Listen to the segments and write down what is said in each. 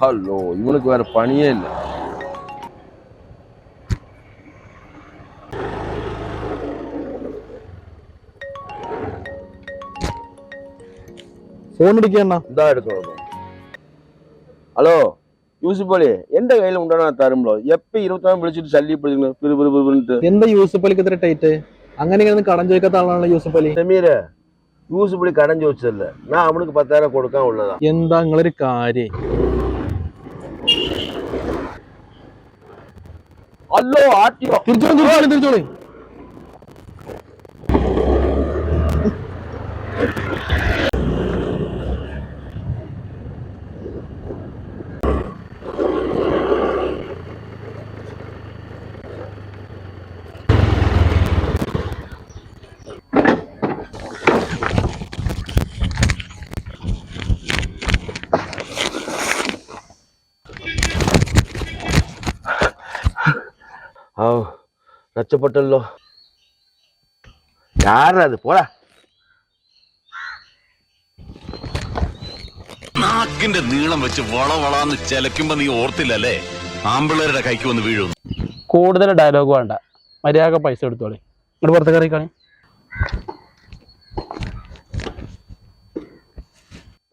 Hello இவனுக்கு வேற பணியே இல்லை ഫോൺ അടിക്കണ്ണ ഇതാ എടുക്കണം ഹലോ യൂസുഫ് അലി എന്റെ കയ്യിൽ ഉണ്ടാണ് തരുമ്പോൾ എപ്പോ ഇരുപത്താം വിളിച്ചിട്ട് ശല്യപ്പെടുന്നു പിറു പിറു പിറുന്നിട്ട് എന്താ യൂസഫ് അലിക്ക് ഇത്ര ടൈറ്റ് അങ്ങനെ ഇങ്ങനെ കടം ചോദിക്കാത്ത ആളാണല്ലോ യൂസഫ് അലി സമീര് യൂസുഫ് അലി കടം ചോദിച്ചതല്ലേ. ഞാൻ അവനക്ക് പത്തായിരം കൊടുക്കാൻ ഉള്ളതാ. എന്താ നിങ്ങളൊരു കാര്യം? അല്ലോ ആട്ടിയോ തിരിച്ചോളി തിരിച്ചോളി തിരിച്ചോളി. ആ രക്ഷപ്പെട്ടല്ലോ അത് പോടാ. നാക്കിന്റെ നീളം വെച്ച് വളവളാന്ന് ചെലക്കുമ്പോ നീ ഓർത്തില്ലല്ലേ? ആമ്പിള്ളേരുടെ കൈക്ക് വന്ന് വീഴുന്നു കൂടുതൽ ഡയലോഗ് വേണ്ട. മര്യാദ പൈസ എടുത്തോളി. ഇങ്ങോട്ട് പുറത്ത് കയറി കാണി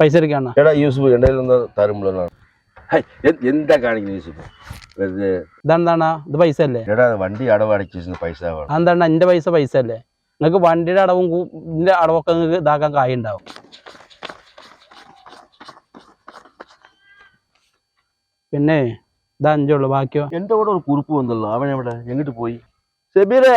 പൈസ എടുക്കാണ് എടാ കയ്യിൽ തരുമ്പോഴാണ് എന്താ കാണിക്കുന്നത് യൂസുഫ് വെറുതെ ഇതെന്താണ്? ഇത് പൈസ അല്ലേ എടാ വണ്ടി അടവ് അടച്ചു പൈസ വേണം. അതെന്താണ്? എന്റെ പൈസ പൈസ അല്ലേ നിങ്ങൾക്ക് വണ്ടിയുടെ അടവും ഇതിന്റെ അടവൊക്കെ നിങ്ങൾക്ക് ഇതാക്കാൻ കായ് ഉണ്ടാവും പിന്നെ ഇത് അഞ്ചുള്ളൂ ബാക്കിയോ? എന്റെ കൂടെ ഒരു കുറിപ്പ് വന്നല്ലോ. അവൻ എവിടെ? എങ്ങോട്ട് പോയി? സെബീറേ!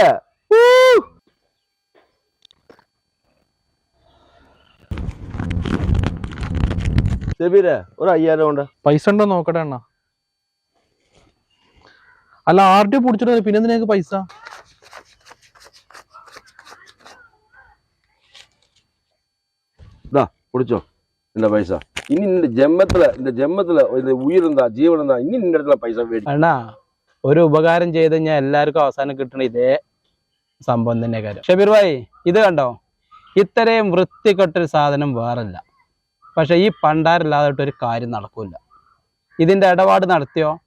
ഷബീരെ ഒരു അയ്യായിരം കൊണ്ട്. പൈസ ഉണ്ടോ നോക്കട്ടെ എണ്ണ അല്ല ആർ ഡി പൊടിച്ചിട്ട് പിന്നെ എന്തിനാ പൈസ? ഇതാ പൊടിച്ചോ. എന്റെ പൈസ. ഇനി നിന്റെ ജന്മത്തിൽ നിന്റെ ജന്മത്തിൽ ഉയരുന്താ ജീവൻ എന്താ ഇനി നിന്റെ അടുത്തുള്ള പൈസ അണ്ണാ ഒരു ഉപകാരം ചെയ്ത് ഞാൻ എല്ലാവർക്കും അവസാനം കിട്ടണ ഇതേ സംഭവം തന്നെ കാര്യം. ഷബീർ ഭായി ഇത് കണ്ടോ? ഇത്രയും വൃത്തികെട്ടൊരു സാധനം വേറല്ല. പക്ഷെ ഈ പണ്ടാരില്ലാതായിട്ട് ഒരു കാര്യം നടക്കില്ല ഇതിന്റെ ഇടപാട് നടത്തിയോ?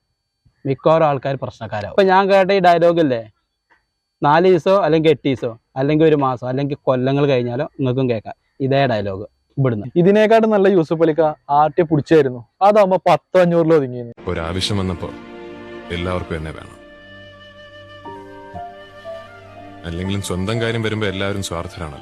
മിക്കവാറും ആൾക്കാർ പ്രശ്നക്കാരാവും. അപ്പോൾ ഞാൻ കേട്ട ഈ ഡയലോഗ് ഇല്ലേ? നാല് ദിവസമോ അല്ലെങ്കിൽ എട്ട് ദിവസമോ അല്ലെങ്കിൽ ഒരു മാസം അല്ലെങ്കിൽ കൊല്ലങ്ങൾ കഴിഞ്ഞാലോ നിങ്ങൾക്കും കേൾക്കാം. ഇതേ ഡയലോഗ് ഇവിടുന്ന്. ഇതിനേക്കാട്ടും നല്ല യൂസഫ് അലിക്ക ആർട്ടി പിടിച്ചായിരുന്നു. അതാകുമ്പോ പത്ത് അഞ്ഞൂറിൽ ഒതുങ്ങി ഒരാവശ്യം വന്നപ്പോ എല്ലാവർക്കും എന്നെ വേണം. അല്ലെങ്കിലും സ്വന്തം കാര്യം വരുമ്പോ എല്ലാവരും സ്വാർത്ഥരാണല്ലോ.